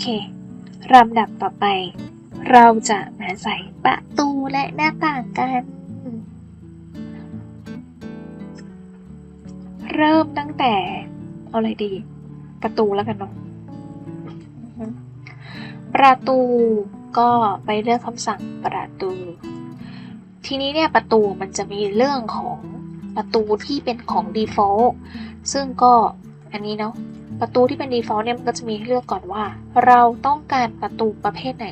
เคลำดับต่อไป เราจะมาใส่ประตูและหน้าต่างกัน เริ่มตั้งแต่ เอาอะไรดี ประตูแล้วกันเนาะประตูก็ไปเลือกคำสั่งประตู ทีนี้เนี่ยประตูมันจะมีเรื่องของประตูที่เป็นของ default ซึ่งก็อันนี้เนาะ ประตูที่เป็น default เนี่ยมันก็จะมีให้เลือกก่อนว่า เราต้องการประตูประเภทไหน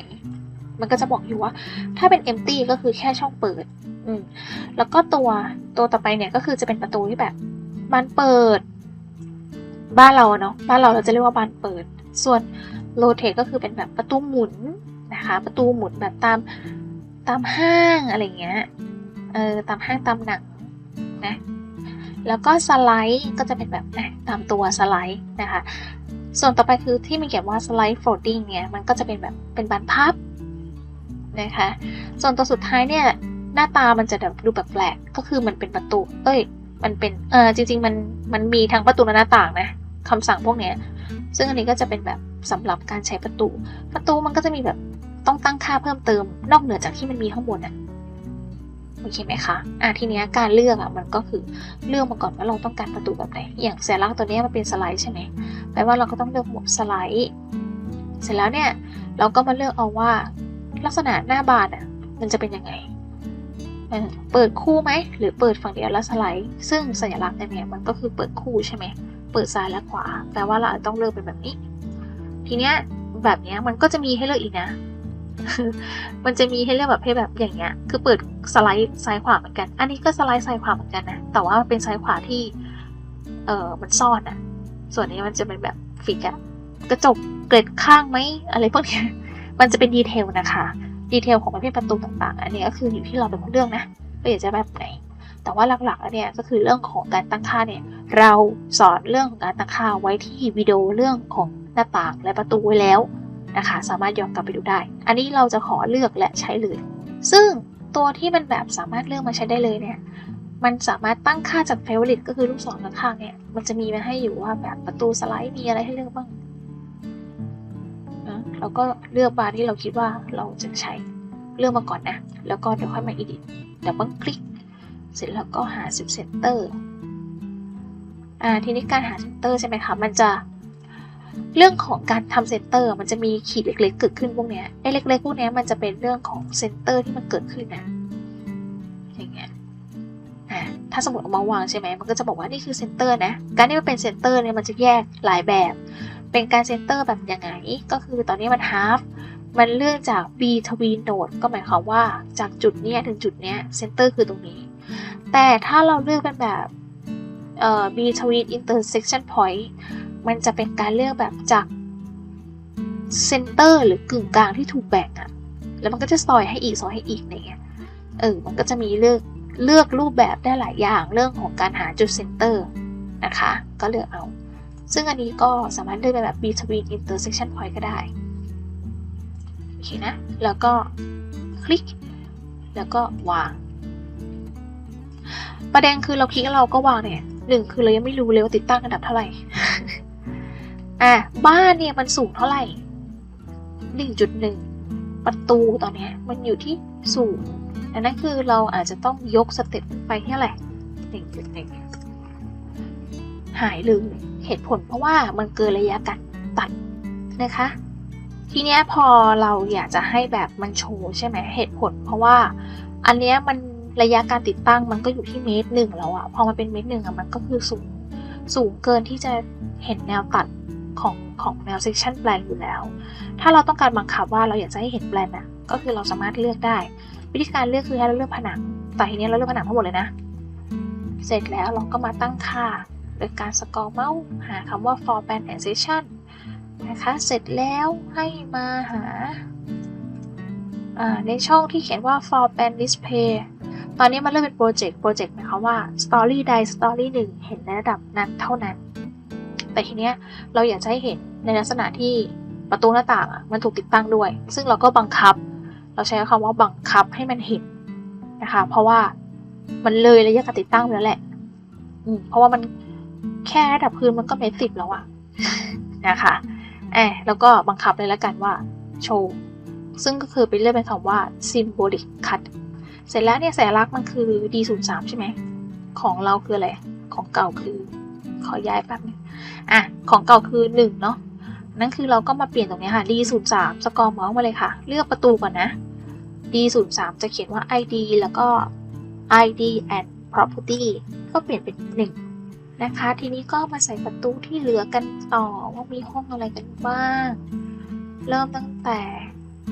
มันก็จะบอกอยู่ว่า ถ้าเป็น empty ก็คือแค่ช่องเปิด อืมแล้วก็ตัวตัวต่อไปเนี่ยก็คือจะเป็นประตูที่แบบบานเปิด บ้านเราเนาะบ้านเราเราจะเรียกว่าบานเปิด ส่วน rotate ก็คือเป็นแบบประตูหมุนนะคะ ประตูหมุนแบบตามตามห้างอะไรเงี้ยเออตามห้างตามหนังนะ แล้วก็สไลด์ก็จะเป็นแบบตามตัวสไลด์นะคะ ส่วนต่อไปคือที่มีเขียนว่าสไลด์ folding เนี่ย มันก็จะเป็นแบบเป็นบานพับนะคะ ส่วนตัวสุดท้ายเนี่ย หน้าตามันจะแบบดูแบบแปลก ก็คือมันเป็นประตู เอ้ย มันเป็น เออจริง ๆ มัน มันมีทั้งประตูและหน้าต่างนะคำสั่งพวกเนี้ย ซึ่งอันนี้ก็จะเป็นแบบสำหรับการใช้ประตู ประตูมันก็จะมีแบบต้องตั้งค่าเพิ่มเติม นอกเหนือจากที่มันมีข้างบนอะ โอเคไหมคะอะทีเนี้ยการเลือกอะมันก็คือเลือกมาก่อนว่าเราต้องการประตูแบบไหน อย่างแสลักตัวเนี้ยมันเป็นสไลด์ใช่ไหมแปลว่าเราก็ต้องเลือกหมวดสไลด์ เสร็จแล้วเนี่ยเราก็มาเลือกเอาว่าลักษณะหน้าบานอะมันจะเป็นยังไงเปิดคู่ไหมหรือเปิดฝั่งเดียวแล้วสไลด์ ซึ่งสัญลักษณ์อันเนี้ยมันก็คือเปิดคู่ใช่ไหมเปิดซ้ายและขวาแปลว่าเราต้องเลือกเป็นแบบนี้ ทีเนี้ยแบบเนี้ยมันก็จะมีให้เลือกอีกนะ มันจะมีให้เลือกแบบให้แบบอย่างเงี้ย คือเปิดสไลด์ซ้ายขวาเหมือนกัน อันนี้ก็สไลด์ซ้ายขวาเหมือนกันนะ แต่ว่าเป็นซ้ายขวาที่ เออมันซ่อนอะส่วนนี้มันจะเป็นแบบฟิกอะกระจกเกล็ดข้างไหมอะไรพวกนี้มันจะเป็นดีเทลนะคะ ดีเทลของประเภทประตูต่างๆ อันนี้ก็คืออยู่ที่เราเป็นคนเลือกนะว่าอยากจะแบบไหน แต่ว่าหลักๆเนี่ยก็คือเรื่องของการตั้งค่าเนี่ย เราสอนเรื่องของการตั้งค่าไว้ที่วิดีโอเรื่องของหน้าต่างและประตูไว้แล้ว นะคะ สามารถย้อนกลับไปดูได้ อันนี้เราจะขอเลือกและใช้เลย ซึ่งตัวที่มันแบบสามารถเลือกมาใช้ได้เลยเนี่ย มันสามารถตั้งค่าจาก favorite ก็คือลูกศรข้างๆเนี่ย มันจะมีมาให้อยู่ว่าแบบประตูสไลด์มีอะไรให้เลือกบ้างนะเราก็เลือกบาร์ที่เราคิดว่าเราจะใช้เลือกมาก่อนนะ แล้วก็เดี๋ยวค่อยมา edit ดับเบิลคลิก เสร็จแล้วก็หา 10 center อ่า ทีนี้การหาเซนเตอร์ใช่ไหมคะ มันจะ เรื่องของการทำเซนเตอร์มันจะมีขีดเล็กๆ เกิดขึ้นพวกเนี้ยไอ้เล็ก ๆ พวกเนี้ยมันจะเป็นเรื่องของเซนเตอร์ที่มันเกิดขึ้นนะอย่างเงี้ยอ่าถ้าสมมติเอามาวางใช่ไหมมันก็จะบอกว่านี่คือเซนเตอร์นะการที่มันเป็นเซนเตอร์เนี่ยมันจะแยกหลายแบบ เป็นการเซนเตอร์แบบยังไงก็คือตอนนี้มัน half มันเลื่อนจาก b between node ก็หมายความว่าจากจุดเนี้ยถึงจุดเนี้ยเซนเตอร์คือตรงนี้ แต่ถ้าเราเลือกเป็นแบบเอ่อ between intersection point มันจะเป็นการเลือกแบบจากเซนเตอร์หรือกึ่งกลางที่ถูกแบ่งอะแล้วมันก็จะซอยให้อีกซอยให้อีกอะไรเงี้ย เออ มันก็จะมีเลือกเลือกรูปแบบได้หลายอย่างเรื่องของการหาจุดเซนเตอร์นะคะ ก็เลือกเอา ซึ่งอันนี้ก็สามารถเลือกเป็นแบบ between intersection point ก็ได้ โอเคนะ แล้วก็คลิก แล้วก็วาง ประเด็นคือเราคลิกแล้วเราก็วางเนี่ยหนึ่งคือเรายังไม่รู้เลยว่าติดตั้งระดับเท่าไหร่ อะบ้านเนี่ยมันสูงเท่าไหร่หนึ่งจุดหนึ่งประตูตอนนี้มันอยู่ที่สูงอันนั้นคือเราอาจจะต้องยกสเต็ปไปที่อะไหรหนึ่งจุดหนึ่งหายเลยเหตุผลเพราะว่ามันเกินระยะการตัดนะคะ ทีเนี้ยพอเราอยากจะให้แบบมันโชว์ใช่ไหมเหตุผล เพราะว่าอันเนี้ยมันระยะการติดตั้งมันก็อยู่ที่เมตรหนึ่งแล้วอะพอมันเป็นเมตรหนึ่งอะมันก็คือสูงสูงเกินที่จะเห็นแนวตัด ของของแนวเซ c ชันแปลนอยู่แล้ว ถ้าเราต้องการบังคับว่าเราอยากจะให้เห็นแปลนอะก็คือเราสามารถเลือกได้ วิธีการเลือกคือให้เราเลือกผนัง แต่ทีนี้เราเลือกผนังทั้งหมดเลยนะ เสร็จแล้วเราก็มาตั้งค่าโดยการสกอร์เมาส์หาคำว่า for band and session นะคะ เสร็จแล้วให้มาหาในช่องที่เขียนว่า for band display ตอนนี้มันเริ่มเป็นโปรเจกต์ โปรเจกต์หมายความว่า story ใด story หนึ่งเห็นในระดับนั้นเท่านั้น แต่ทีเนี้ยเราอยากจะให้เห็นในลักษณะที่ประตูหน้าต่างอะมันถูกติดตั้งด้วย ซึ่งเราก็บังคับ เราใช้คำว่าบังคับให้มันเห็นนะคะ เพราะว่ามันเลยระยะการติดตั้งไปแล้วแหละ อืมเพราะว่ามันแค่ระดับพื้นมันก็เมตรสิบแล้วอะนะคะแอบแล้วก็บังคับเลยแล้วกันว่าโชว์ซึ่งก็คือไปเลือกเป็นคำว่า symbolic cut เสร็จแล้วเนี่ยสัญลักษณ์มันคือ D03 ใช่ไหม ของเราคืออะไร ของเก่าคือ ขอย้ายแป๊บนึงอะของเก่าคือ1เนาะนั่นคือเราก็มาเปลี่ยนตรงนี้ค่ะ D03 สกอร์เมาส์มาเลยค่ะ เลือกประตูก่อนนะ D03 จะเขียนว่า ID แล้วก็ ID and property ก็เปลี่ยนเป็น 1 นะคะ ทีนี้ก็มาใส่ประตูที่เหลือกันต่อว่ามีห้องอะไรกันบ้าง เริ่มตั้งแต่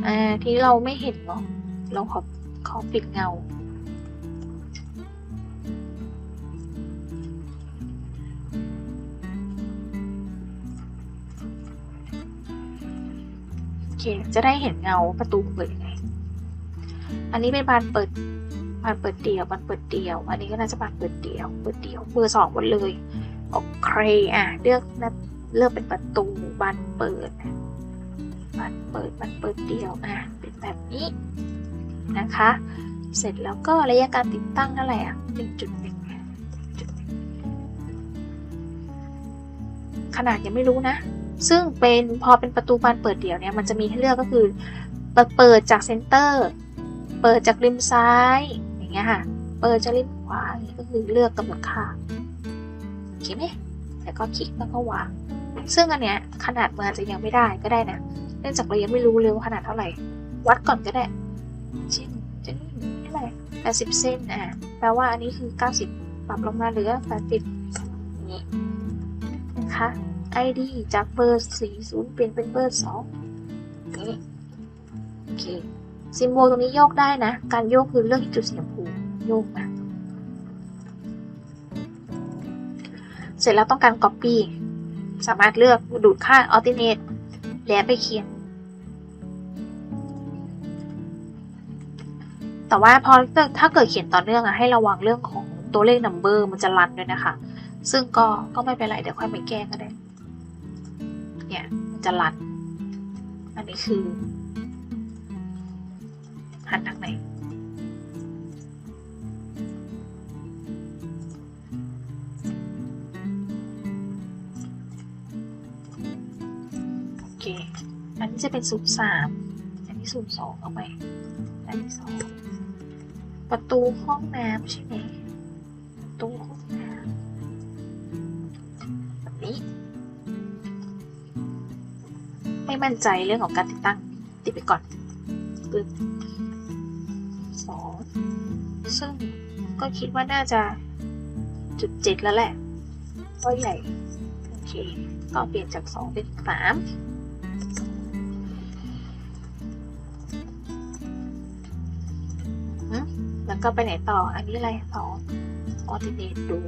อ่า ที่เราไม่เห็นเนาะเราขอขอปิดเงา จะได้เห็นเงาประตูเปิดยังไง อันนี้เป็นบานเปิดบานเปิดเดี่ยวบานเปิดเดี่ยว อันนี้ก็น่าจะบานเปิดเดี่ยว เปิดเดี่ยวเบอร์สองหมดเลยโอเคอะเลือกนะเลือกเป็นประตูบานเปิดบานเปิดบานเปิดเดี่ยวอะเป็นแบบนี้นะคะ เสร็จแล้วก็ระยะการติดตั้งเท่าไหร่อะหนึ่งจุดหนึ่งขนาดยังไม่รู้นะ ซึ่งเป็นพอเป็นประตูบานเปิดเดี่ยวเนี่ยมันจะมีให้เลือกก็คือ เปิดเปิดจากเซนเตอร์ เปิดจากริมซ้าย อย่างเงี้ยค่ะ เปิดจากริมขวาอย่างเงี้ยก็คือเลือกกำหนดค่าโอเคไหมแล้วก็คลิกแล้วก็วาง ซึ่งอันเนี้ยขนาดมันอาจจะยังไม่ได้ก็ได้นะ เนื่องจากเรายังไม่รู้เลยว่าขนาดเท่าไหร่ วัดก่อนก็ได้เช่นจะนี่เท่าไหร่แปดสิบเซนอะแปลว่าอันนี้คือเก้าสิบปรับลงมาเหลือแปดสิบนี้นะคะ ID จากเบอร์สี่ศูนย์เปลี่ยนเป็นเบอร์สองนี่โอเค ซิมโบลตรงนี้โยกได้นะ การโยกคือเลือกที่จุดสีชมพูโยกนะ เสร็จแล้วต้องการ Copy สามารถเลือกดูดค่า Alternate แล้วไปเขียน แต่ว่าพอถ้าเกิดเขียนต่อเนื่องอะให้ระวังเรื่องของตัวเลข number มันจะรันด้วยนะคะ ซึ่งก็ก็ไม่เป็นไร เดี๋ยวค่อยไปแก้ก็ได้ เนี่ยมันจะรันอันนี้คือ หันทางไหน โอเค อันนี้จะเป็นศูนย์สามอันนี้ศูนย์สองเอาไปอันที่สองประตูห้องน้ำใช่ไหม ไม่มั่นใจเรื่องของการติดตั้ง ติดไปก่อนปึ๊บสองซึ่งก็คิดว่าน่าจะจุดเจ็ดแล้วแหละก็ใหญ่ โอเค ก็เปลี่ยนจากสองเป็นสามแล้วก็ไปไหนต่อ อันนี้อะไรต่อออติเนตดู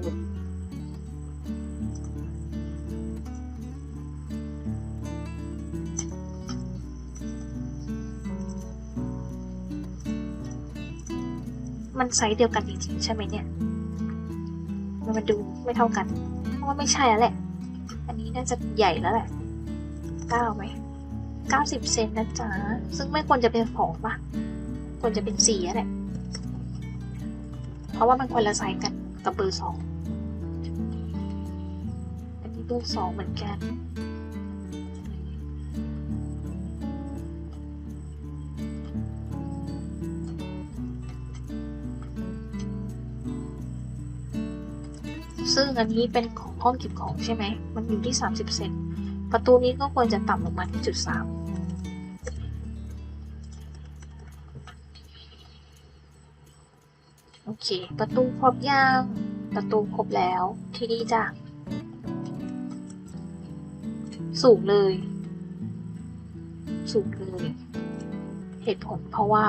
มันไซส์เดียวกันจริงๆใช่ไหมเนี่ย มันมาดูไม่เท่ากัน เพราะว่าไม่ใช่แล้วแหละ อันนี้น่าจะใหญ่แล้วแหละเก้าไหมเก้าสิบเซนนะจ๊ะ ซึ่งไม่ควรจะเป็นสองปะควรจะเป็นสี่แหละ เพราะว่ามันคนละไซส์กันกับเบอร์สอง อันนี้เบอร์สองเหมือนกัน ซึ่งอันนี้เป็นของห้องเก็บของใช่ไหม มันอยู่ที่ 30 เซน ประตูนี้ก็ควรจะต่ำลงมาที่จุดสามโอเค ประตูครบยังประตูครบแล้ว ที่นี่จ้ะ สูงเลย สูงเลย เหตุผลเพราะว่า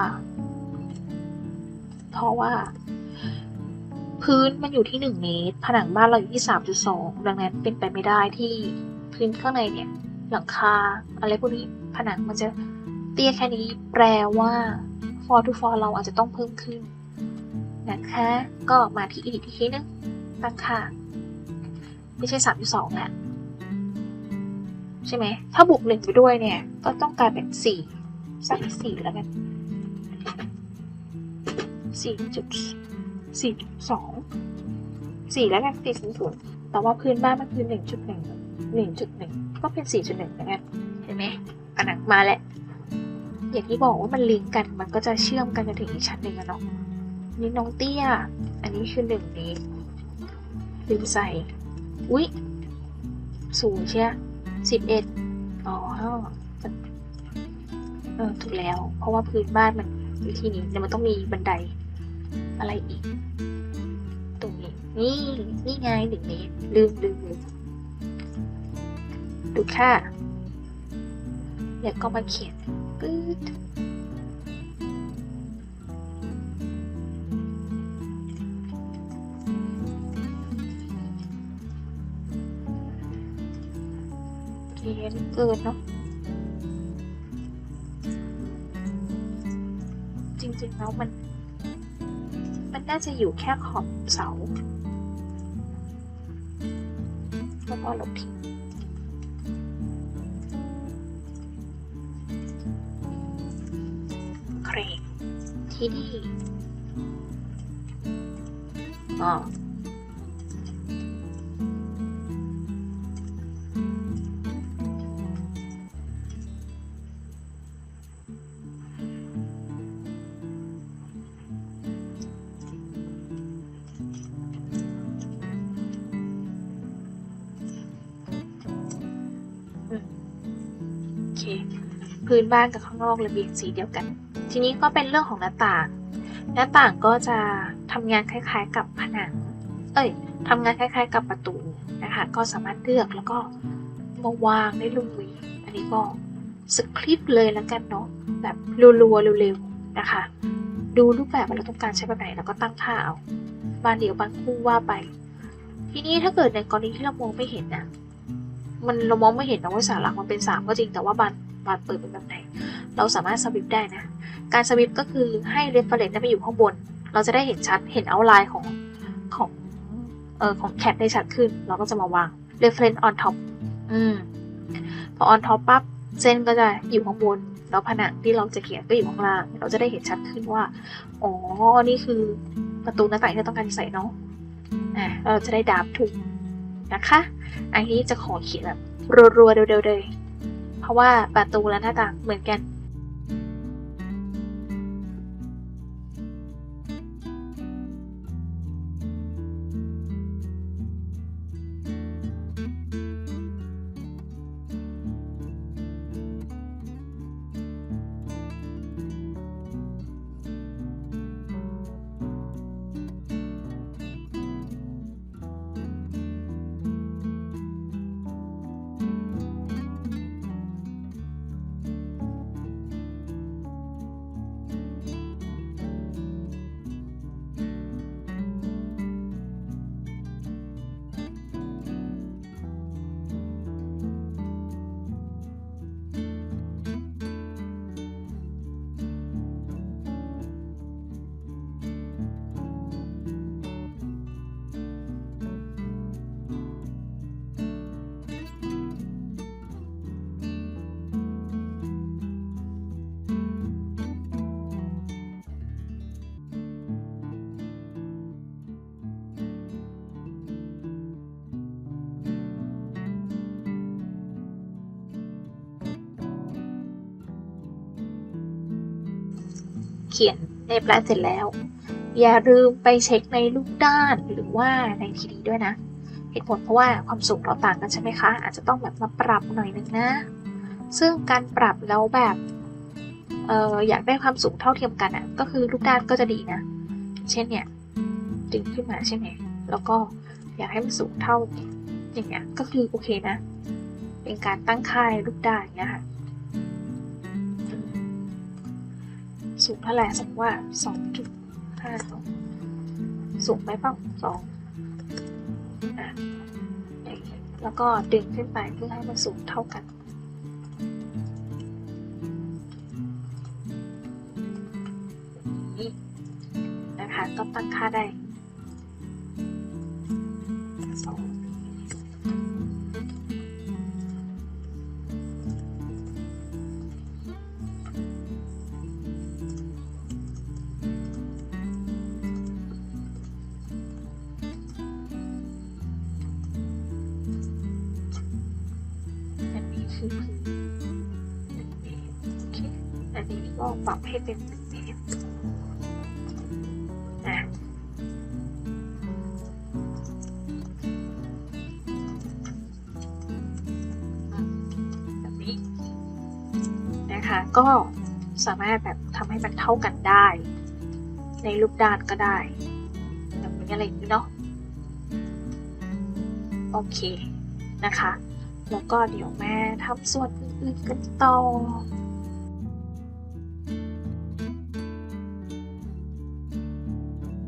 เพราะว่า พื้นมันอยู่ที่หนึ่งเมตร ผนังบ้านเราอยู่ที่สามจุดสองดังนั้นเป็นไปไม่ได้ที่พื้นข้างในเนี่ย หลังคาอะไรพวกนี้ผนังมันจะเตี้ยแค่นี้แปลว่า for to for เราอาจจะต้องเพิ่มขึ้นนะคะก็มาที่อีกทีนึงตั้งค่าไม่ใช่สามจุดสองแหละใช่ไหม ถ้าบวกหนึ่งไปด้วยเนี่ย ก็ต้องกลายเป็นสี่สักสี่แล้วกันสี่จุด สี่สองสี่แล้วกันสี่ศูนย์ศูนย์แต่ว่าพื้นบ้านมันคือหนึ่งจุดหนึ่งหนึ่งจุดหนึ่งก็เป็นสี่จุดหนึ่งแล้วกันห็นไหมผนังมาแล้วอย่างที่บอกว่ามันลิงก์กันมันก็จะเชื่อมกันจนถึงอีกชั้นหนึ่งอะเนาะนี่น้องเตี้ย อันนี้คือหนึ่งนี้ลืมใส่ อุ๊ยสูงเชียสิบเอ็ดอ๋อเออถูกแล้ว เพราะว่าพื้นบ้านมันอยู่ที่นี้มันต้องมีบันได อะไรอีกตรงนี้นี่นี่ไงหนึ่งเมตรลืมลืมดูค่ะแล้วก็มาเขียนปื๊ดเขียนเกินเนาะจริงๆแล้วมัน น่าจะอยู่แค่ขอบเสาแล้วก็ลบทิ้งเครกที่นี่อ๋อ พื้นบ้านกับข้างนอกระเบียงสีเดียวกัน ทีนี้ก็เป็นเรื่องของหน้าต่าง หน้าต่างก็จะทำงานคล้ายๆ กับผนัง เอ้ยทำงานคล้าย ๆ กับประตูนะคะ ก็สามารถเลือกแล้วก็มาวางได้เลยอันนี้ก็สคริปต์เลยแล้วกันเนาะแบบรัวๆเร็วๆนะคะ ดูรูปแบบว่าเราต้องการใช้แบบไหนแล้วก็ตั้งค่าเอาบานเดียวบานคู่ว่าไป ทีนี้ถ้าเกิดในกรณีที่เรามองไม่เห็นนะมันเรามองไม่เห็นนะว่าสาหลักมันเป็นสามก็จริงแต่ว่าบาน บานเปิดเป็นแบบไหน เราสามารถสวิปได้นะ การสวิปก็คือให้ reference ได้ไปอยู่ข้างบน เราจะได้เห็นชัดเห็นเอาไลน์ของของเอ่อของแคปได้ชัดขึ้น เราก็จะมาวาง reference on top อืมพอ on top ปั๊บเส้นก็จะอยู่ข้างบนแล้วผนังที่เราจะเขียนก็อยู่ข้างล่าง เราจะได้เห็นชัดขึ้นว่า อ๋อ นี่คือประตูหน้าต่างที่เราต้องการใส่เนาะอ่าเราจะได้ดาบถูกนะคะ อันนี้จะขอเขียนแบบรัวๆเร็วๆเลย เพราะว่าประตูและหน้าต่างเหมือนกัน ขียนในแปลนเสร็จแล้ว อย่าลืมไปเช็คในรูปด้านหรือว่าในทีดีด้วยนะเหตุผลเพราะว่าความสูงเราต่างกันใช่ไหมคะ อาจจะต้องแบบมาปรับหน่อยนึงนะ ซึ่งการปรับแล้วแบบเอออยากได้ความสูงเท่าเทียมกันอะ่ะ ก็คือรูปด้านก็จะดีนะ เช่นเนี่ยดึงขึ้นมาใช่ไหมแล้วก็อยากให้มันสูงเท่าอย่างเงี้ยก็คือโอเคนะ เป็นการตั้งค่าในรูปด้านเงี้ยค่ะ สูงเท่าไหร่สมมติว่าสองจุดห้าสองสูงไปเปล่าสองอะองแล้วก็ดึงขึ้นไปเพื่อให้มันสูงเท่ากันนี่นะคะ ก็ตั้งค่าได้สอง ปรับให้เป็นหนึ่งเมตรอะแบบนี้นะคะก็สามารถแบบทำให้มันเท่ากันได้ ในรูปด้านก็ได้แบบนี้อะไรอย่างนี้เนาะโอเคนะคะ แล้วก็เดี๋ยวแม่ทำส่วนอื่นๆกันต่อ